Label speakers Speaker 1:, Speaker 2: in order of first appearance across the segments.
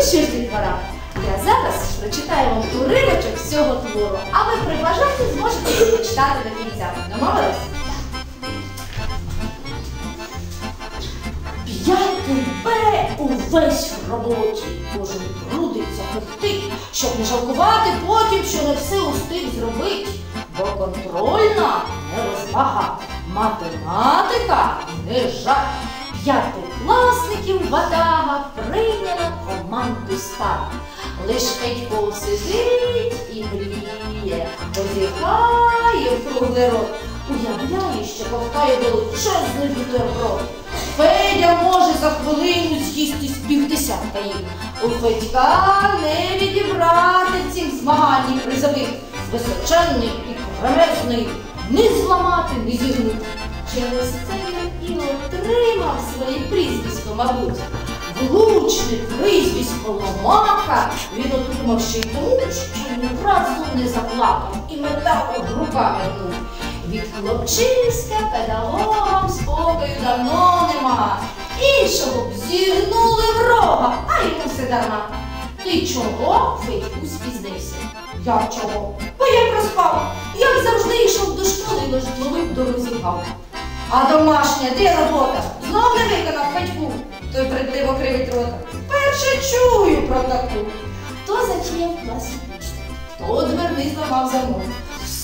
Speaker 1: Що ж, дітвора, я зараз прочитаю вам уривочок з цього твору, а ви при бажанні зможете прочитати до кінця. Домовились? П'ятий Б увесь в роботі, кожен трудиться, пихтить, щоб не жалкувати потім, що не все устиг зробить. Бо контрольна не розвага, математика не жах. П'ятикласників ватага Лиш Федько сидить і мріє, позіхає круглий рот. Уявляє, що ковтає величезний бутерброд. Федя може за хвилину з'їсти з півдесятка їх. У Федька не відібрати цих змагань призових. Височенний і кремезний, ні зламати, ні зігнути. Через це він і отримав своє прізвисько, мабуть. Влучне прізвисько Ломака він отримав ще й тому, що ні разу не заплакав і метав руками гнув. Від хлопчиська педагогам спокою давно нема. Іншого б зігнули в рога, а йому все дарма. Ти чого, Федьку, спізнився? Я чого? Бо я проспав. Як завжди йшов до школи і лежить дорозі гав. А домашня, де робота? Знов не виконав Федьку. Той бридливо кривить рота. Перше чую про таку. Хто зачаяв класі пічку? Хто дверний зламав замок?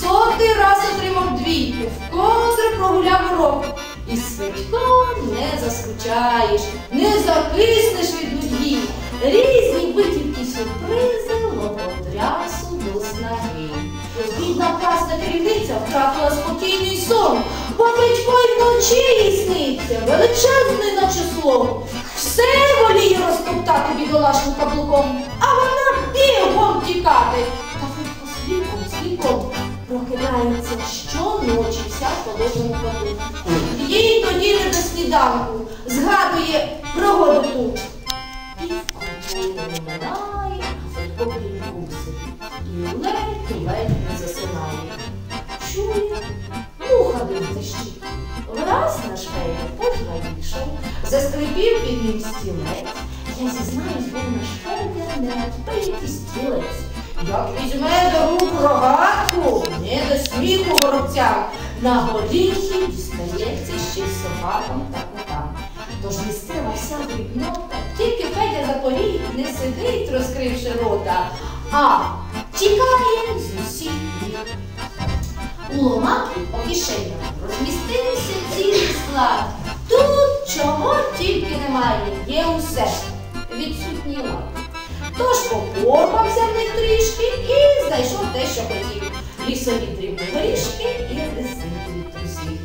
Speaker 1: Сотий раз отримав двійку, вкотре прогуляв урок. І з Федьком не заскучаєш, не закиснеш від нудьги. Різні витівки сюрпризи лоботрясу до снаги. Бідна класна керівниця втратила спокійний сон, їй сниться, величезний наче слон. Все воліє розтоптати бідолашним каблуком, а вона бігом тікати. Та Федько сліпом, сліпом прокидається щоночі вся в холодному поту. Їй тоді не до сніданку згадує пільку сидить. І ледь-ледь не засинає. Чує, заскрипів під ним стілець. Я зізнаюсь, бо наш Федя не надпитий стілець. Як візьме до рук рогатку, не до сміху воробцям, на горіхи дістається ще й собакам та котам. Тож місцева вся дрібнота, тільки Федя за поріг не сидить, розкривши рота, а тікає з усіх бік. У ломаки по кишенях розмістився цілий склад. Чого тільки немає, є усе. Відсутній лад. Тож попорпався в них трішки і знайшов те, що хотів. Лісові дрібні горішки і резинку від трусів.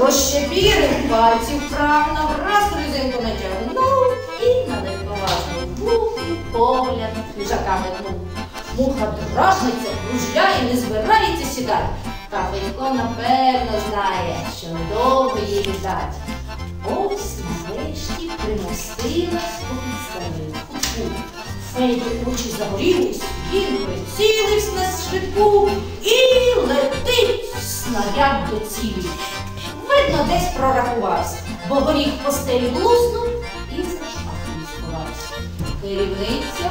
Speaker 1: Розщепірив пальців вправно, раз резинку натягнув і на неповажну вуху погляд хижака метнув. Муха дражниця, кружляє, не збирається сідати. Та Федько напевно знає, що недовго їй віддать. Ось нарешті примостилась у кутку. Феді очі загорілись, він прицілився на швидку і летить снаряд до цілі. Видно, десь прорахувався, бо горіх постелі блуснув і за сховався. Керівниця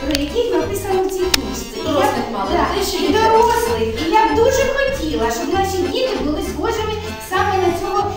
Speaker 2: про яких написано в цій книжці. І я-
Speaker 1: мало,
Speaker 2: Да,
Speaker 1: ти ще
Speaker 2: і дорослих. І я б дуже хотіла, щоб наші діти були схожими саме на цього